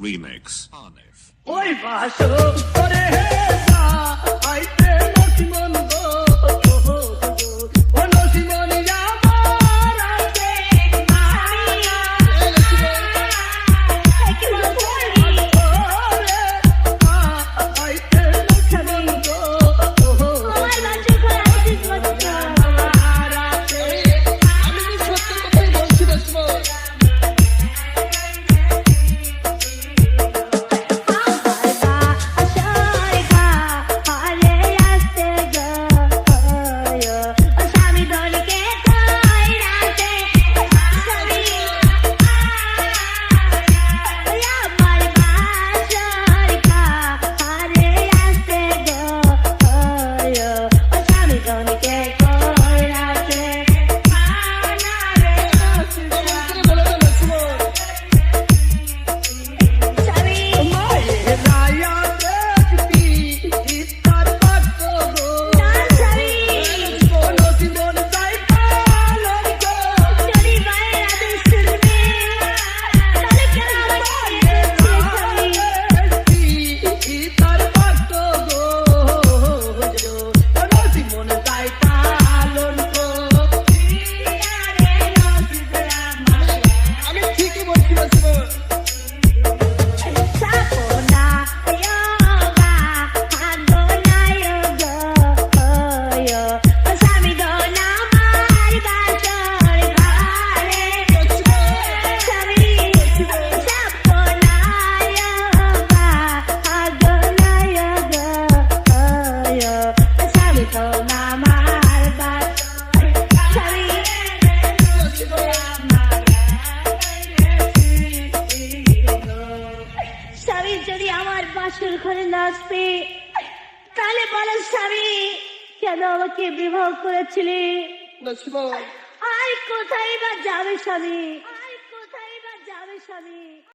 Remix. What's up? আসর ঘরে নাচবে তাহলে বলো স্বামী কেন আমাকে বিবাহ করেছিলি আর কোথায় বা যাবে স্বামী